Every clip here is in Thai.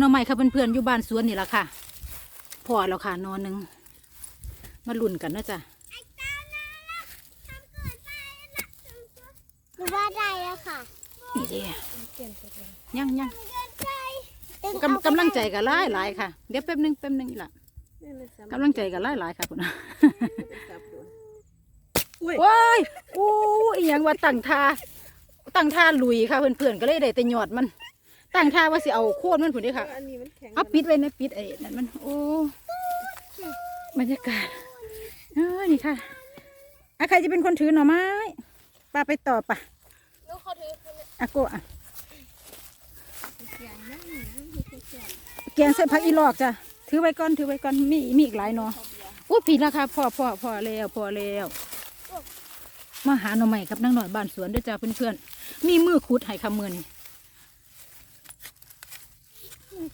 หน่อไม้ค่ะเพื่อนๆอยู่บ้านสวนนี่แหละค่ะพอแล้วค่ะนอนหนึ่งมาลุ่นกันเนาะจ้ะหรือว่าได้แล้วค่ะนี่เดียังยังตึงกำกำลังใจกันหลายหลายๆค่ะ เดี๋ยวแป๊บหนึงแป๊บหนึงอีกละกำลังใจกันหลายหลายๆค่ะคุณนะอุ้ยว้ายอู้อีหยังว่าตั้งท่าตั้งท่าลุยค่ะเพื่อนๆก็เลยได้แต่หยอดมัน ตั้งท่าว่าสิเอาโค่นมันผุนด้วยค่ะอันนี้มันแข็งเอาปิดไว้นะปิดไอ้นั่นมันโอ้บรรยากาศเออนี่ค่ะอะใครจะเป็นคนถือหน่อไม้ป้าไปต่อปะลูกเขาถือคืออาโกะอะเสียงนั่นนะเสียงแกงใส่ผักอีหลอกจ้ะถือไว้ก่อนถือไว้ก่อนมีมีอีกหลายหนอโอ้ผิดแล้วค่ะพ่อพ่อพ่อแล้วพ่อแล้วมาหาหน่อไม้ครับนั่งหน่อยบ้านสวนด้วยจ้าเพื่อนๆมีมือขุดให้คำมือนี่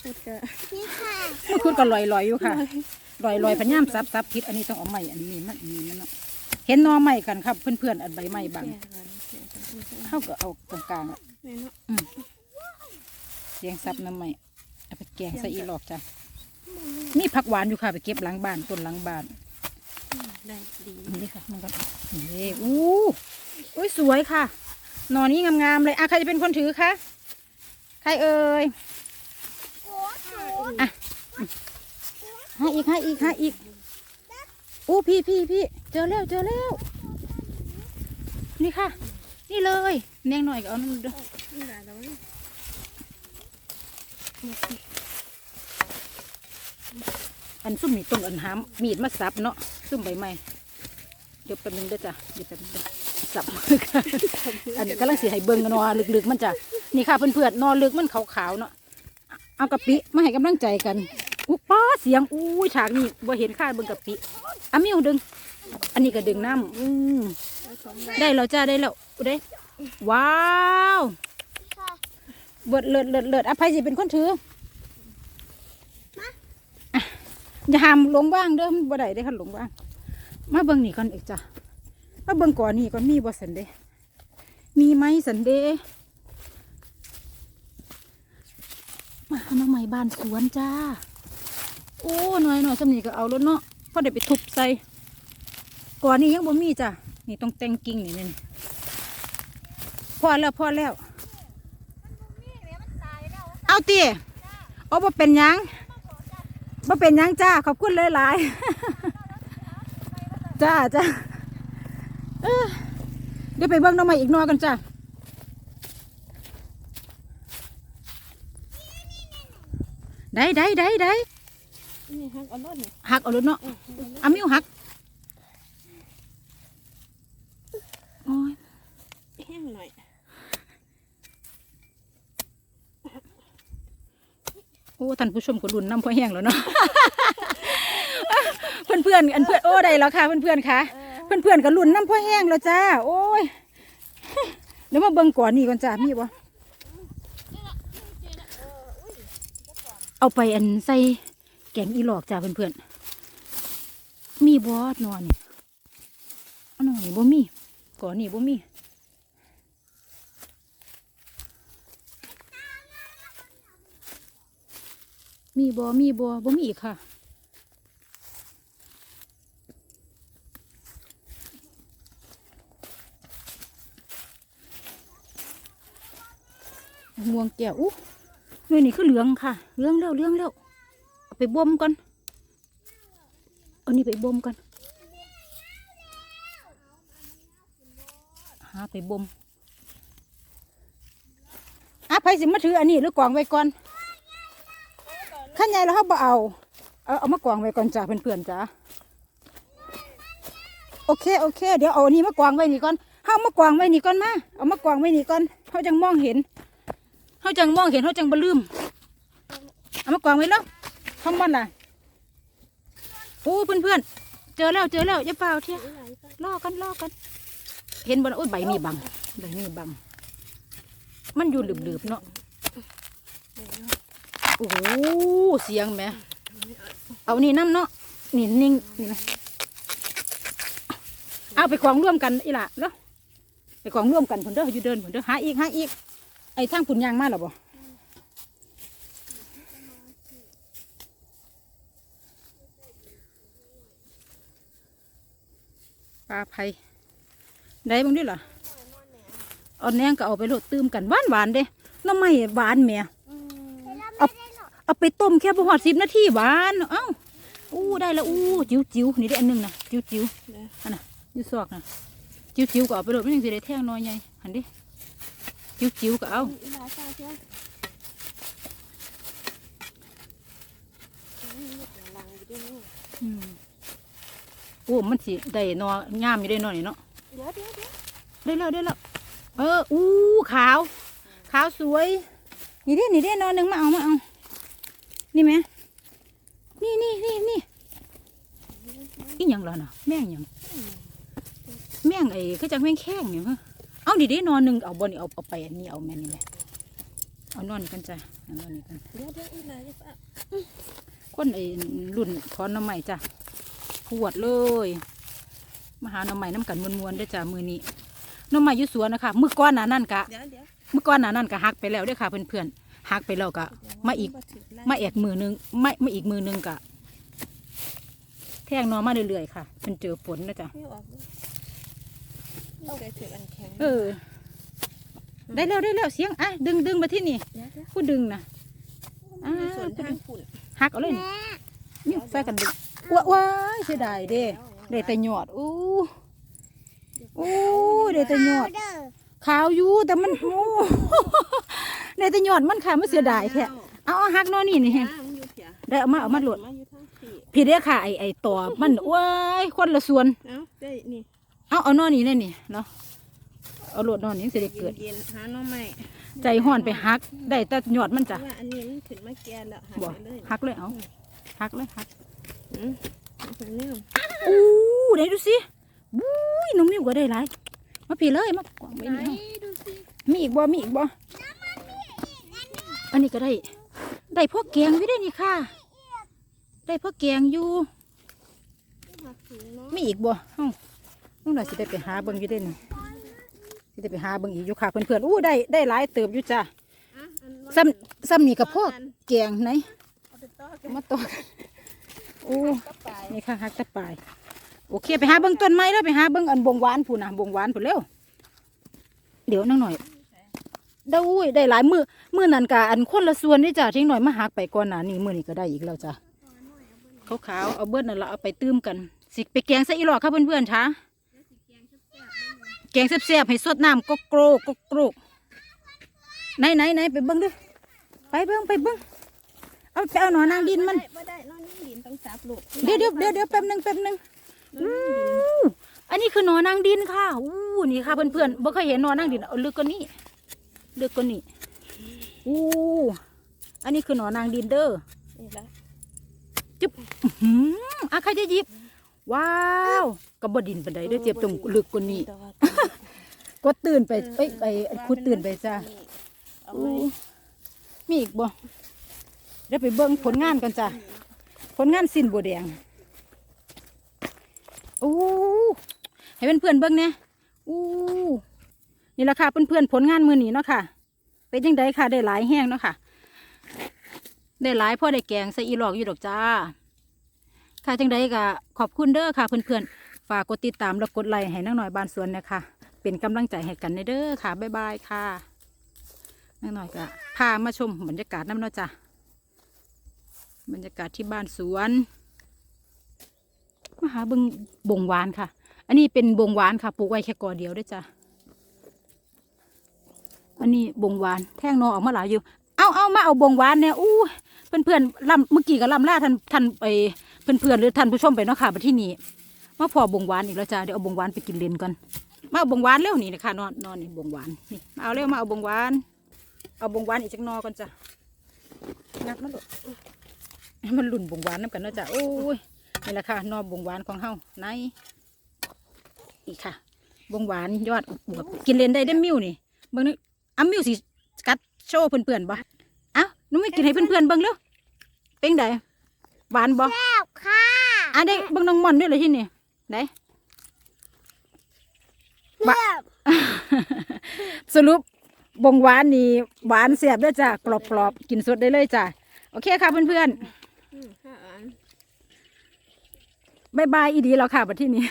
ชุดกะนี่ค่ะมือขุดก็ลอยลอยๆอยู่ค่ะลอยลอยๆพะย่ามซับซับพิษอันนี้ต้องเอาไม้อันนี้มันอันนี้มันเนาะเห็นหนอไม้กันครับ เพื่อนๆอันใบไม้บางแก่กันแก่กันแก่กันเขาก็เอาตรงกลางอะแม่เนาะเลี้ยงซับน้ำไม้เอาไปแกงใส่อีหลอกจ้ะมีผักหวานอยู่ค่ะไปเก็บหลังบ้านต้นหลังบ้านได้ดีนี่ค่ะมันก็นี่อู้อุ้ยสวยค่ะหนอนนี้งามๆเลยอะใครจะเป็นคนถือคะใครเอ่ยโอ้ โหหาอีกหาอีกหาอีกอู้พี่พี่พี่เจอแล้วเจอแล้ว นี่ค่ะ นี่เลยแนงหน่อยก็เอานั่นเด้อนี่ได้วมั้งอันซุ่มนี่ต้องอันหามมีดมาสับเนาะซุ่มใบไม้เดี๋ยวแป๊บนึงเด้อจ้ะเดี๋ยวแป๊บนึงสับมือค่ะอันนี้กำลังสีให้เบิ่งกันนอลึกๆมันจ้ะนี่ค่ะเพื่อนๆนอลึกมันขาวๆเนาะ เอากะปิมาให้กำลังใจกันอู้ป้าเสียงอู้ฉากนี้บ่เห็นค่าเบิ่งกะปิอะมิวดึง อันนี้ก็ดึงน้ำอืมได้แล้วจ้าได้แล้วได้ว้าวค่ะเบิดเลิศเลิศเลิศอภัยสิเป็นคนถืออะอย่าหามหลงว่างเด้อมันบ่ได้ได้ค่ะหลงว่าง มาเบิ่งนี่ก่อนอีกจ้ะมาเบิ่งก่อนนี่ก่อนมีบ่สันเดมีไหมสันเด มาเอามาใหม่บ้านสวนจ้า โอ้หน่อยหน่อยสำนีก็เอาแล้วเนาะพอได้ไปทุบใส่ก่อนนี่ยังบ่มีจ้ะนี่ต้องแต่งกิ่งนี่นี่พอแล้วพอแล้ว เอาตีเอาบ่เป็นยังบ่เป็นยังจ้าขอบคุณหลายๆจ้าจ้าเดี๋ยวไปเบิ่งหน้องใหม่อีกหนอกันจ้า ได้ได้ได้ได้นี่ฮักเอารถนี่หักเอาเลยเนาะอามิวหักโอ้ยแห้งหน่อยโอ้ท่านผู้ชมก็รุนน้ำพอแห้งแล้วเนาะเพื่อนเพื่อนๆอันเพื่อนโอ้ได้แล้วค่ะเพื่อนเพื่อนๆค่ะเพื่อนเพื่อนๆก็รุนน้ำพอแห้งแล้วจ้า โอ้ยเดี๋ยวมาเบิ่งก่อนนี่ก่อนจ้ามีบ่ เอาไปอันใส่แกงอีหลอกจ้าเพื่อนเพื่อนๆมีบ่นอนนี่นอนนี่บ่มีก่อนนี่บ่มีมีบ่มีบ่บ่มีอีกค่ะ ม่วงแก้วอู้ นี่นี่คือเหลืองค่ะเหลืองแล้วเหลืองแล้วเอาไปบ่มก่อนเอานี่ไปบ่มก่อนหาไปบ่มอะไผสิมาถืออันนี้หรือกองไว้ก่อนขั้นใหญ่แล้วเขาบ่เอาเอาเอามากวางไว้ก่อนจ้าเพื่อนๆจ้าโอเคโอเค เดี๋ยวเอาอันนี้มากวางไว้นี่ก่อนเขาเอามากวางไว้นี่ก่อนมาเอามากวางไว้นี่ก่อนเขาจังมองเห็น เขาจังมองเห็นเขาจังบลืมเอามากวางไว้แล้วทำมันล่ะโอ้เพื่อนๆเจอแล้วเจอแล้วอย่าเปล่าเที่ยล่อกันล่อกัน เห็นบนโอ้ยใบมีบังใบมีบัง มันอยู่หลืบๆเนาะโอ้โหเสียงแม่เอานี่น้ำเนาะนี่นิ่งนี่นะเอาไปกองร่วมกันอีหล่ะเนาะไปกองร่วมกันผลเด้ออยู่เดินผลเด้อหาอีกหาอีก อ้ทางผุนยางมาหรอบอปลาไผ่ได้บ้างด้วยเหรอเอาแนงก็เอาไปโหลดตื้มกันหวานหวานเด้น้ำไม่หวานแม่เอาเอาไปต้มแค่ประหอดสิบนาทีหวานเอ้าอู้ได้แล้วอู้จิ้วจิ้วนี่ได้อันนึงนะจิ้วจิ้วอันน่ะยูซอกนะจิ้วจิ้วก็เอาไปโหลดไม่ยังสิได้แท่งน้อยใหญ่หันดิ จิ๋วจิ๋วก็เอาอีหลาซาเชียวอืมหลังอยู่ด้วยนี่อืมโอ้มันสิได้นองามอยู่ได้นอนี่เนาะเดี๋ยวเดี๋ยวเดี๋ยวได้แล้วได้แล้วเอออู้ขาว ขาวสวย นี่เด้นี่เด้นอนหนึ่งมาเอามาเอา นี่ไหมนี่นี่นี่นี่อีหยังเหรอน่ะแม่งหยังแม่งไอ้ก็จะแม่งแข้งเนี่ยฮะเอาดิเด้นอนหนึ่งเอาบนนี่เอาเอาไปอันนี้เอาแม่นี่ไหมเอานอนกันจ้ะเอานอนนี่กันเดี๋ยวเดี๋ยวอีหลาจะฟ้าคนไอ้รุ่นถอนน้ำใหม่จ้ะปวดเลยมาหาน้ำใหม่น้ำกันมวนๆได้จ้ะมือนี้น้ำใหม่ยู่สวนนะคะมือก้อนหนานั่นกะเมื่อก่อนหนานั่นก็หักไปแล้วด้วยค่ะเพื่อนๆหักไปแล้วก็มาอีกมาแอกมือนึงไม่มาอีกมือนึงกะแท่งนอนมาเรื่อยๆค่ะมันเจอฝนนะจ๊ะ เลยเอาไปถึงอันแข็งเออ ได้แล้วได้แล้วเสียงอะดึงดึงมาที่นี่เดี๋ยวเดี๋ยวผู้ดึงนะอ่ามีส่วนทางฝุ่นหักเอาเลยนี่นี่ใส่กันดึงว้าว้ายเสียดายเด้ได้แต่หยอดอู้อู้ได้แต่หยอดเด้อขาวอยู่แต่มันโอ้ได้แต่หยอดมันค่ะมันเสียดายแท้เอาเอาหักเนอนี่นี่อ่ามันอยู่เถียได้เอามาเอามาโหลดมาอยู่ทางที่พี่เด้อค่ะไอไอต่อมันว้ายคนละส่วนเอ้าได้นี่ เอาเอานอนนี่เลยนี่เนาะเอาโหลดนอนนี้สิได้เกิด เย็นๆหาหน้องใหม่ใจห้อนไปหัก ได้แต่หยอดมันจ้ะว่าอันนี้มันขึ้นมาแก่แล้วหาบ่ไปเลยหักเลยเอาหักเลยหักอืมเอาไปเนี่ยอู้ได้ดูสิบุ้ยน้องมิวก็ได้หลายมาพี่เลยมากวางไว้ไหนนี่ดูสิมีอีกบ่มีอีกบ่อันนี้ก็ได้ ได้พวกแกงไว้ได้นี่ค่ะ ได้พวกแกงอยู่ หักถุงเนาะมีอีกบ่เฮ้า น้องหน่อยสิได้ไปหาเบิ่งอยู่ได้นี่สิได้ไปหาเบิ่งอีกอยู่ค่ะเพื่อนๆอู้ได้ได้หลายเติบอยู่จ้ะอะอันซ้ำซ้ำนี่กับพวกแกงไหนเอาไปต่อกันมาต่อกันโอ้ก็ไปนี่ค่ะฮักแตะปลายโอเคไปหาเบิ้งต้นไม้แล้วไปหาเบิ้งอันบงหวานพูนนะบงหวานพูนเร็วเดี๋ยวนั่งหน่อยได้อุ้ยได้หลายมือมือนั่นกะอันคนละส่วนนี่จ้ะทิ้งหน่อยมาหักไปก่อนหนานี่มือนี่ก็ได้อีกแล้วจ้ะขาวๆเอาเบิ้ลนั่นละเอาไปตื้มกันสิไปแกงใส่อีหลอกค่ะเพื่อนๆช้า แกงแซ่บๆให้สดน้ำก็โกรกก็โกรกไหนไหนไหนไปเบิ้งดูไปเบิ้งไปเบิ้งเอาไปเอาหนอนนางดินมันบ่ได้นอนนี่ดินต้องจับลูกเดี๋ยวเดี๋ยวเดี๋ยวเดี๋ยวแป๊บหนึงแป๊บหนึงอู้อูอันนี้คือหนอนางดินค่ะอู้นี่ค่ะเพื่อนๆบ่เคยเห็นหนอนางดินเอาลึกกว่านี้ลึกกว่านี้อู้อันนี้คือหนอนางดินเด้อนี่ละอื้อหืออะใครจะหยิบ ว้าวกับบดินปันไดเด้อเจ็บตรงลึกกว่านี้ แต่ว่าก็ตื่นไปเอ้ยไปคุดตื่นไปจ้าเอาอู้ไว้มีอีกบ่เดี๋ยวไปเบิ่งผลงานกันจ้ะผลงานสิ้นบัวแดงอู้ให้เพื่อนๆเบิ่งเนี่ยอู้นี่แหละค่ะเพื่อนๆผลงานมือนี้เนาะค่ะ เป็นยังไงค่ะ ได้หลายแห้งเนาะค่ะ ได้หลายพ่อได้แกงใส่อีหลอกอยู่ดอกจ้า ค่ะจังใดก็ขอบคุณเด้อค่ะเพื่อนๆฝากกดติดตามและกดไลค์ให้นังหน่อยบานสวนนะคะ เป็นกำลังใจให้กันในเด้อค่ะ บ๊ายบายค่ะนังหน่อยก็พามาชมบรรยากาศน้ำเนาะจ้ะบรรยากาศที่บ้านสวนมหาบึงบงหวานค่ะ อันนี้เป็นบงหวานค่ะปลูกไว้แค่กอเดียวด้วยจ้ะอันนี้บงหวานแท่งนอออกมาหลายอยู่ เอาเอามาเอาบงหวานเนี่ยอู้เพื่อนเพื่อนลำเมื่อกี้ก็ลำล่าท่านท่านไปเพื่อนเพื่อนหรือท่านผู้ชมไปเนาะค่ะมาที่นี่มาพอบงหวานอีกแล้วจ้ะเดี๋ยวเอาบงหวานไปกินเลนก่อน มาเอาบงหวานเร็วนี่นะคะนอนนอนนี่บงหวานนี่มาเอาเร็วมาเอาบงหวาน เอาบงหวานอีกจักหนอก่อนจ้ะงัดมาลูกให้มันหลุ่นบงหวานน้ำกันเนาะจ้ะโอ้ยนี่แหละค่ะนอบงหวานของเฮาในอีกค่ะ บงหวานยอดอวบๆกินเลนได้ได้อมิวนี่เบิ่งนี่อ้ามิวสิกัดโชว์เพื่อนๆบ่เอ้าหนูไม่กินให้เพื่อนๆเบิ่งเร็วเป็นไดหวานบ่แซ่บค่ะอะได้เบิ่งน้องม่อนด้วยเลยที่นี่ไหน แซ่บสรุปบงหวานนี่หวานเสียบด้วยจ้ะกรอบๆกินสดได้เลยจ้ะโอเคค่ะเพื่อนๆอืมห้าอันบายบายอีดีแล้วค่ะบัดที่นี้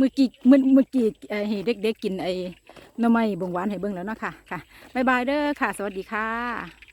มื่อกี้มื่อเมื่อกี้เอ่อให้เด็กๆกินไอ้หน้ำไม้บงหวานให้เบิ่งแล้วเนาะค่ะค่ะบ๊ายบายเด้อค่ะ สวัสดีค่ะ